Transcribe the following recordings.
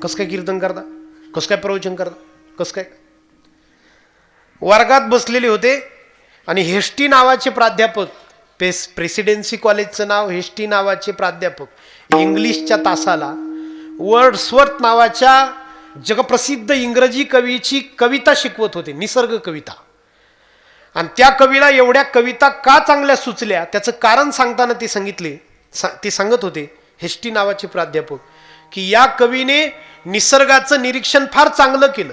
कसं काय कीर्तन करता? कसं काय प्रवचन करता? कसं काय? वर्गात बसलेले होते आणि हेष्टी नावाचे प्राध्यापक पेस प्रेसिडेन्सी कॉलेजचं नाव हेष्टी नावाचे प्राध्यापक इंग्लिशच्या तासाला वर्ड्सवर्थ नावाच्या जगप्रसिद्ध इंग्रजी कवीची कविता शिकवत होते निसर्ग कविता. आणि त्या कवीला एवढ्या कविता का चांगल्या सुचल्या? त्याचं कारण सांगताना ते सांगितले सा- ते सांगत होते हेष्टी नावाचे प्राध्यापक की या कवीने निसर्गाचं निरीक्षण फार चांगलं केलं.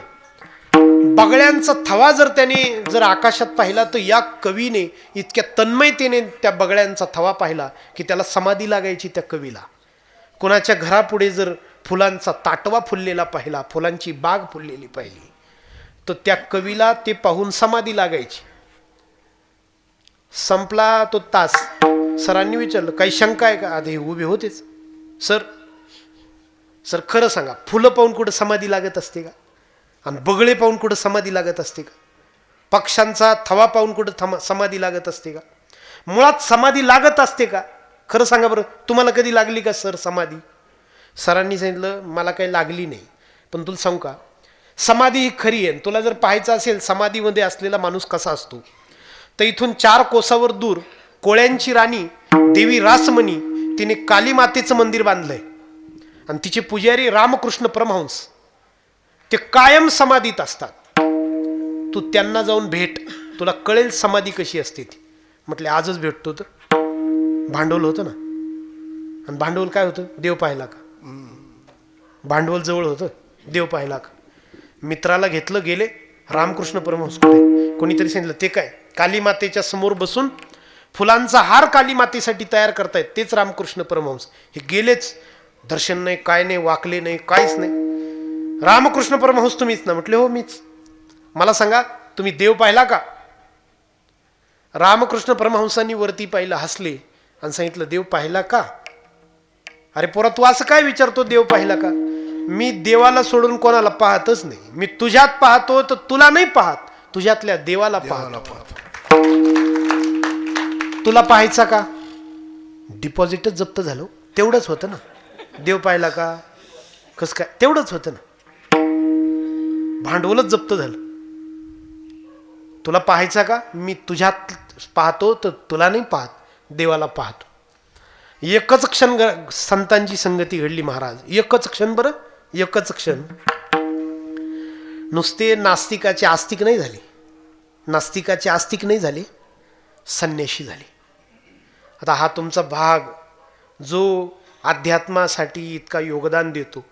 बगळ्यांचा थवा जर त्याने जर आकाशात पाहिला तर या कवीने इतक्या तन्मयतेने त्या बगळ्यांचा थवा पाहिला की त्याला समाधी लागायची त्या कवीला. कोणाच्या घरापुढे जर फुलांचा ताटवा फुललेला पाहिला फुलांची बाग फुललेली पाहिली तर त्या कवीला ते पाहून समाधी लागायची. संपला तो तास. सरांनी विचारलं काही शंका आहे का? आधी उभे होतेच. सर सर खरं सांगा फुलं पाहून कुठं समाधी लागत असते का? आणि बगळे पाहून कुठं समाधी लागत असते का? पक्ष्यांचा थवा पाहून कुठं थमा समाधी लागत असते का? मुळात समाधी लागत असते का? खरं सांगा बरं तुम्हाला कधी लागली का सर समाधी? सरांनी सांगितलं मला काही लागली नाही. पण तुला सांगू का? समाधी ही खरी आहे. तुला जर पाहायचं असेल समाधीमध्ये असलेला माणूस कसा असतो? तर इथून चार कोसावर दूर कोळ्यांची राणी देवी रासमणी तिने काली मातेचं मंदिर बांधलंय. आणि तिचे पुजारी रामकृष्ण परमहंस ते कायम समाधीत असतात. तू त्यांना जाऊन भेट. तुला कळेल समाधी कशी असते ती. म्हटले आजच भेटतो तर. भांडवल होतं ना. आणि भांडवल काय होतं? देव पाहिला का? भांडवल जवळ होतं. देव पाहिला का? मित्राला घेतलं गेले. रामकृष्ण परमहंस कुठे? कोणीतरी सांगितलं ते काय? काली मातेच्या समोर बसून फुलांचा हार काली मातेसाठी तयार करतायत. तेच रामकृष्ण परमहंस. हे गेलेच. दर्शन नाही काय नाही वाकले नाही काहीच नाही. रामकृष्ण परमहंस तुम्हीच ना. म्हटले हो मीच. मला सांगा तुम्ही देव पाहिला का? रामकृष्ण परमहंसांनी वरती पाहिलं हसले आणि सांगितलं देव पाहिला का? अरे पोरा तू असं काय विचारतो देव पाहिला का? मी देवाला सोडून कोणाला पाहतच नाही. मी तुझ्यात पाहतो तर तुला नाही पाहत. तुझ्यातल्या देवाला पाहतो. तुला पाहायचा का? डिपॉझिटच जप्त झालं. तेवढंच होतं ना. देव पाहिला का? कस काय? तेवढंच होतं ना. भांडवलच जप्त झालं. तुला पाहायचा का? मी तुझ्यात पाहतो तर तुला नाही पाहत. देवाला पाहतो. एकच क्षण ग- संतांची संगती घडली महाराज. एकच क्षण बरं? एकच क्षण. नुसते नास्तिकाचे आस्तिक नाही झाले. नास्तिकाचे आस्तिक नाही झाले. संन्याशी झाले. आता हा तुमचा भाग जो अध्यात्मासाठी इतका योगदान देतो.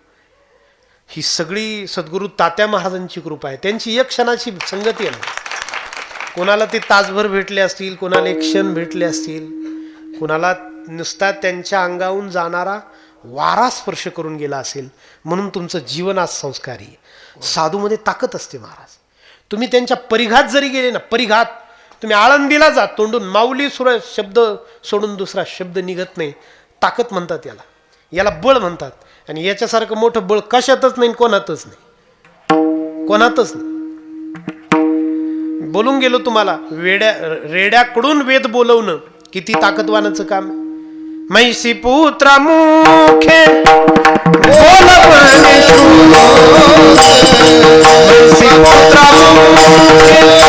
ही सगळी सद्गुरू तात्या महाराजांची कृपा आहे. त्यांची एक क्षणाची संगती आहे. कोणाला ते तासभर भेटले असतील कोणाला एक क्षण भेटले असतील कोणाला नुसता त्यांच्या अंगाहून जाणारा वारा स्पर्श करून गेला असेल म्हणून तुमचं जीवन आज संस्कारी आहे. साधूमध्ये ताकद असते महाराज. तुम्ही त्यांच्या परिघात जरी गेले ना परिघात तुम्ही आळंदीला जा तोंडून माऊली सुर शब्द सोडून दुसरा शब्द निघत नाही. ताकद म्हणतात याला. याला बळ म्हणतात. आणि याच्यासारखं मोठं बळ कशातच नाही कोणातच नाही. कोणातच नाही. बोलून गेलो तुम्हाला वेड्या रेड्याकडून वेद बोलवणं किती ताकदवानाचं काम आहे. मैसी पुत्र मुखे बोलवणे मैसी पुत्र मुखे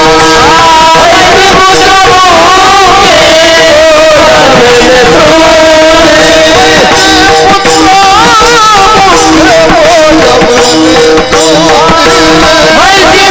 ভাই কি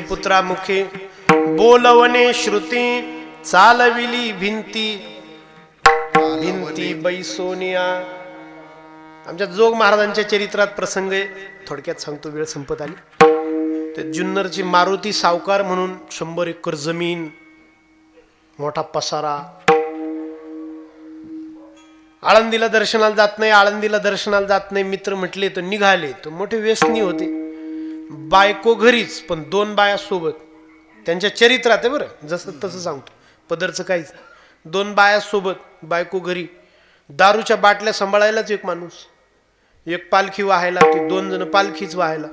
पुत्रा मुखे बोलवणे श्रुती चालविली भिंती. भिंती बैसोनिया आमच्या जोग महाराजांच्या चरित्रात प्रसंग आहे. थोडक्यात सांगतो वेळ संपत आली. ते जुन्नरची मारुती सावकार म्हणून शंभर एकर जमीन मोठा पसारा. आळंदीला दर्शनाला जात नाही आळंदीला दर्शनाला जात नाही मित्र म्हटले तर निघाले. तर मोठे व्यसनी होते. बायको घरीच पण दोन बाया सोबत. त्यांच्या चरित्रात आहे बरं जसं तसं सांगतो. पदरचं काहीच. दोन बाया सोबत बायको घरी. दारूच्या बाटल्या सांभाळायलाच एक माणूस. एक पालखी वाहायला ते दोन जण पालखीच वाहायला.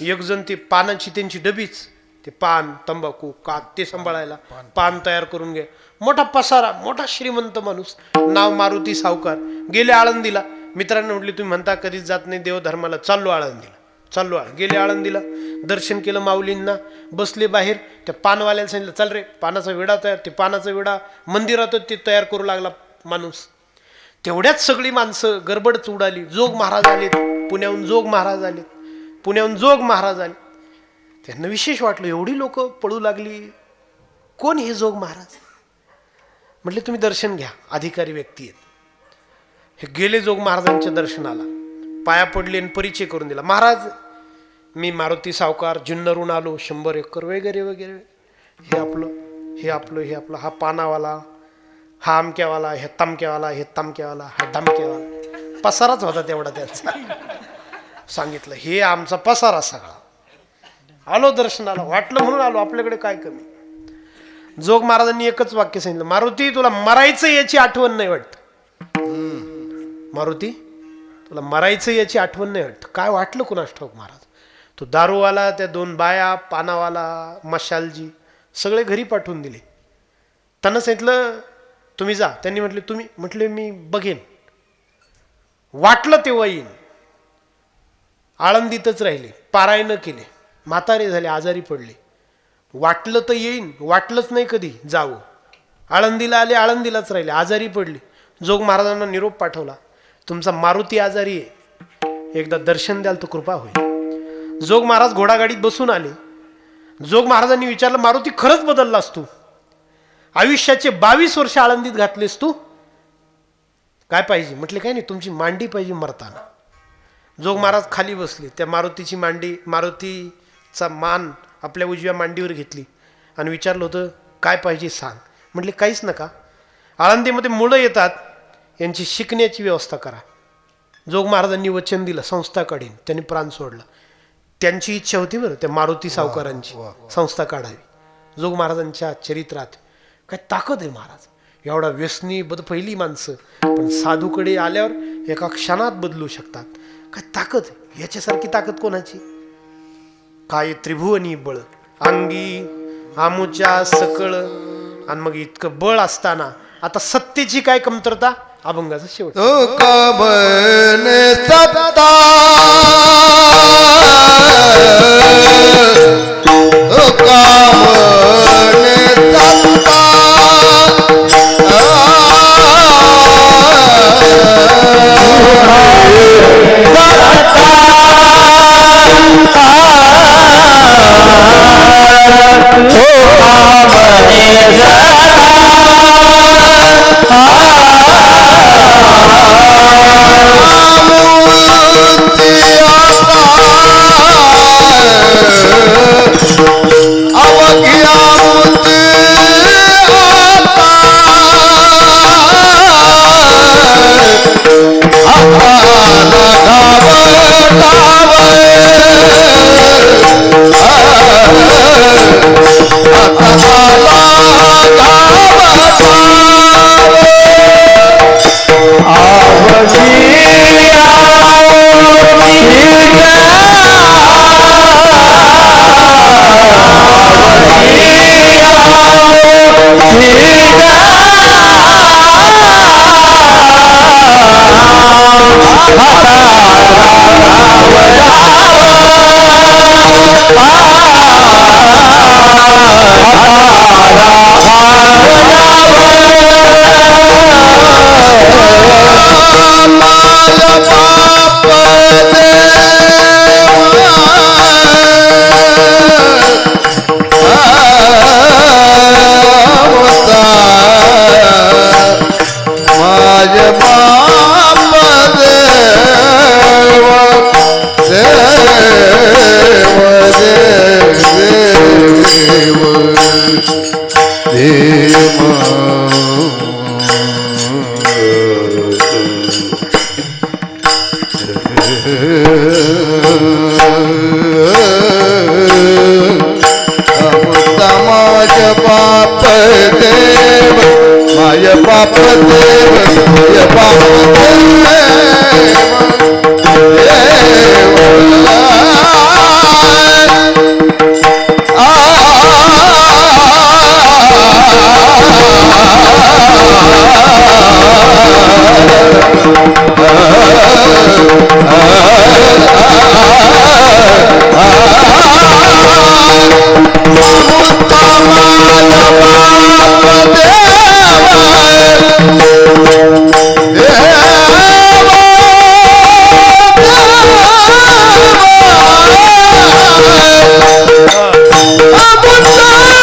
एक जण ती पानाची त्यांची डबीच ते पान तंबाखू कात ते सांभाळायला. पान. तयार करून घे मोठा पसारा मोठा श्रीमंत माणूस. नाव मारुती सावकार. गेले आळंदीला. मित्रांनी म्हटले तुम्ही म्हणता कधीच जात नाही देवधर्माला चाललो आळंदीला. चाललो आळ गेले आळंदीला. दर्शन केलं माऊलींना. बसले बाहेर. त्या पानवाल्याला सांगितलं चाल रे पानाचा विडा तयार. ते पानाचा विडा मंदिरात ते तयार करू लागला माणूस. तेवढ्याच सगळी माणसं गडबडच उडाली. जोग महाराज आलेत. पुण्याहून जोग महाराज आलेत. पुण्याहून जोग महाराज आले. त्यांना विशेष वाटलं एवढी लोक पळू लागली. कोण हे जोग महाराज? म्हटले तुम्ही दर्शन घ्या. अधिकारी व्यक्ती आहेत. हे गेले जोग महाराजांच्या दर्शनाला. पाया पडले आणि परिचय करून दिला. महाराज मी मारुती सावकार जुन्नरून आलो शंभर एकर वगैरे वगैरे. हे आपलं हे आपलं हे आपलं. हा पानावाला हा अमक्यावाला हे तमक्यावाला हे तमक्यावाला हा धमक्यावाला पसाराच होता तेवढा त्यांचा. सांगितलं हे आमचा पसारा सगळा. आलो दर्शनाला. वाटलं म्हणून आलो. आपल्याकडे काय कमी? जोग महाराजांनी एकच वाक्य सांगितलं. मारुती तुला मरायचं याची आठवण नाही वाटत. मारुती तुला मरायचं याची आठवण नाही वाटत. काय वाटलं कुणास ठाऊक महाराज? तो दारूवाला त्या दोन बाया पानावाला मशालजी सगळे घरी पाठवून दिले. त्यांना सांगितलं तुम्ही जा. त्यांनी म्हटले तुम्ही म्हटले मी बघेन. वाटलं तेव्हा येईन. आळंदीतच राहिले पारायण केले म्हातारे झाले आजारी पडले. वाटलं तर येईन वाटलंच नाही कधी जावं. आळंदीला आले आळंदीलाच राहिले आजारी पडले. जोग महाराजांना निरोप पाठवला तुमचा मारुती आजारी आहे. एकदा दर्शन द्याल तर कृपा होईल. जोग महाराज घोडागाडीत बसून आले. जोग महाराजांनी विचारलं मारुती खरंच बदललास तू? आयुष्याचे बावीस वर्ष आळंदीत घातलेस तू? काय पाहिजे? म्हटले काय नाही तुमची मांडी पाहिजे मरताना. जोग महाराज खाली बसले. त्या मारुतीची मांडी मारुतीचा मान आपल्या उजव्या मांडीवर घेतली आणि विचारलं होतं काय पाहिजे सांग? म्हटले काहीच नका. आळंदीमध्ये मुलं येतात यांची शिकण्याची व्यवस्था करा. जोग महाराजांनी वचन दिलं संस्थाकडे त्यांनी प्राण सोडला. त्यांची इच्छा होती बरं त्या मारुती सावकारांची संस्था काढावी. जोग महाराजांच्या चरित्रात काय ताकद आहे महाराज. एवढा व्यसनी बद पहिली माणसं पण साधूकडे आल्यावर एका क्षणात बदलू शकतात. काय ताकद. याच्यासारखी ताकद कोणाची? काय त्रिभुवनी बळ अंगी आमुच्या सकळ आणि मग इतकं बळ असताना आता सत्तेची काय कमतरता? अभंगाचा शेवट कबन सत्ता तो सत्ता माय पाप देव माय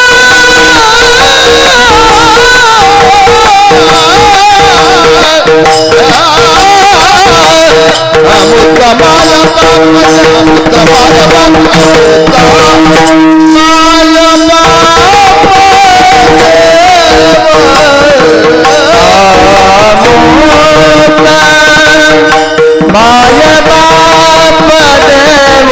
पाप माय बाप देव.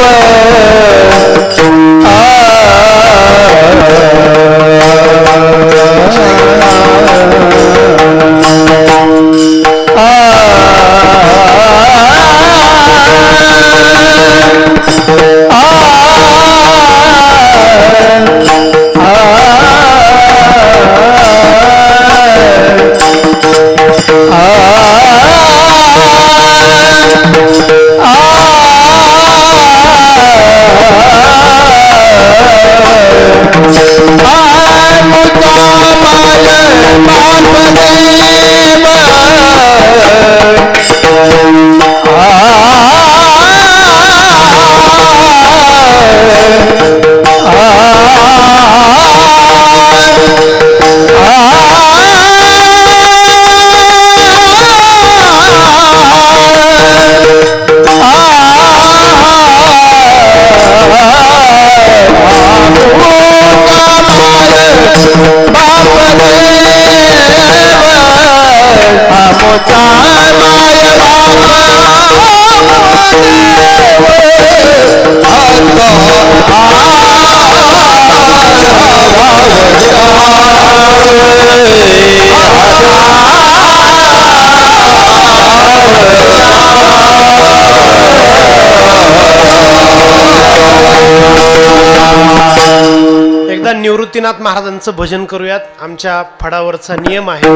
निवृत्तीनाथ महाराजांचं भजन करूयात. आमच्या फडावरचा नियम आहे.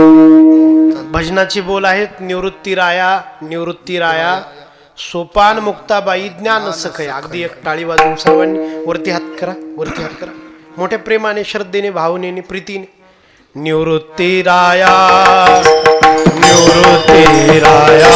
भजनाची बोल आहेत निवृत्ती राया निवृत्ती राया सोपान मुक्ताबाई ज्ञान सखय. अगदी एक टाळी वाजवून सर्वांनी वरती हात करा वरती हात करा. मोठ्या प्रेमाने श्रद्धेने भावनेने प्रीतीने. निवृत्ती राया निवृत्ती राया.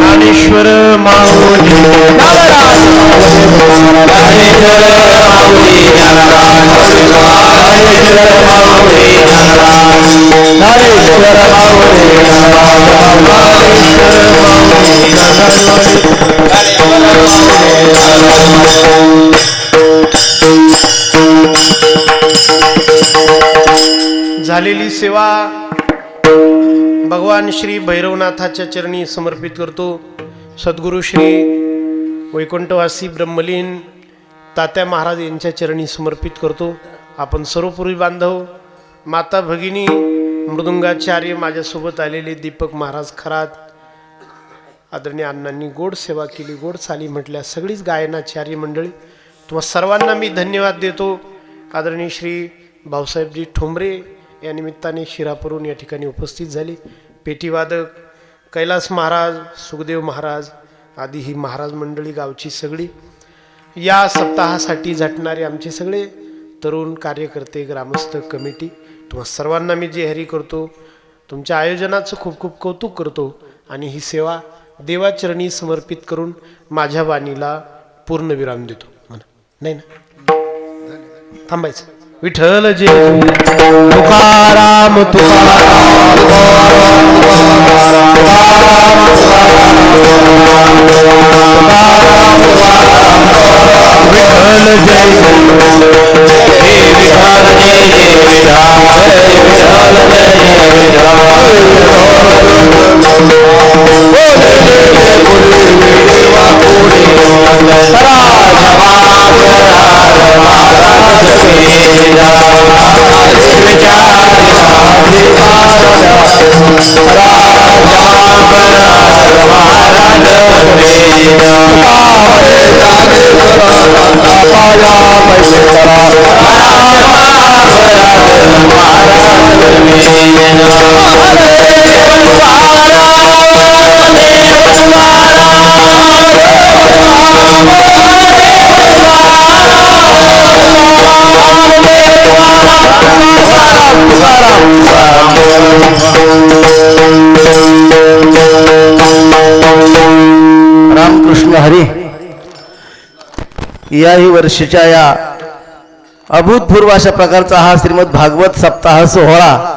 ज्ञानेश्वर माऊली ज्ञानेश्वर माऊली ज्ञानेश्वर माऊली ज्ञानेश्वर माऊली झालेली सेवा भगवान श्री भैरवनाथाच्या चरणी समर्पित करतो. सद्गुरू श्री वैकुंठवासी ब्रह्मलीन तात्या महाराज यांच्या चरणी समर्पित करतो. आपण सर्वपूर्वी बांधव माता भगिनी मृदुंगाचार्य माझ्यासोबत आलेले दीपक महाराज खरात आदरणीय अण्णांनी गोड सेवा केली गोड चाली म्हटल्या सगळीच गायनाचार्य मंडळी तुम्हा सर्वांना मी धन्यवाद देतो. आदरणीय श्री भाऊसाहेबजी ठोंबरे या निमित्ताने शिरापूरून या ठिकाणी उपस्थित झाले. पेटीवादक कैलास महाराज सुखदेव महाराज आदी ही महाराज मंडळी गावची सगळी. या सप्ताहासाठी झटणारे आमचे सगळे तरुण कार्यकर्ते ग्रामस्थ कमिटी तुम्हा सर्वांना मी जे हरी करतो. तुमच्या आयोजनाचं खूप खूप कौतुक करतो आणि ही सेवा देवाचरणी समर्पित करून माझ्या वाणीला पूर्ण विराम देतो. म्हणा. नाही ना? थांबायचं. विठ्ठल जे तुकाराम तुकाराम. रामकृष्ण याही वर्षीच्या या अभूतपूर्व अशा प्रकारचा हा श्रीमद भागवत सप्ताह सोहळा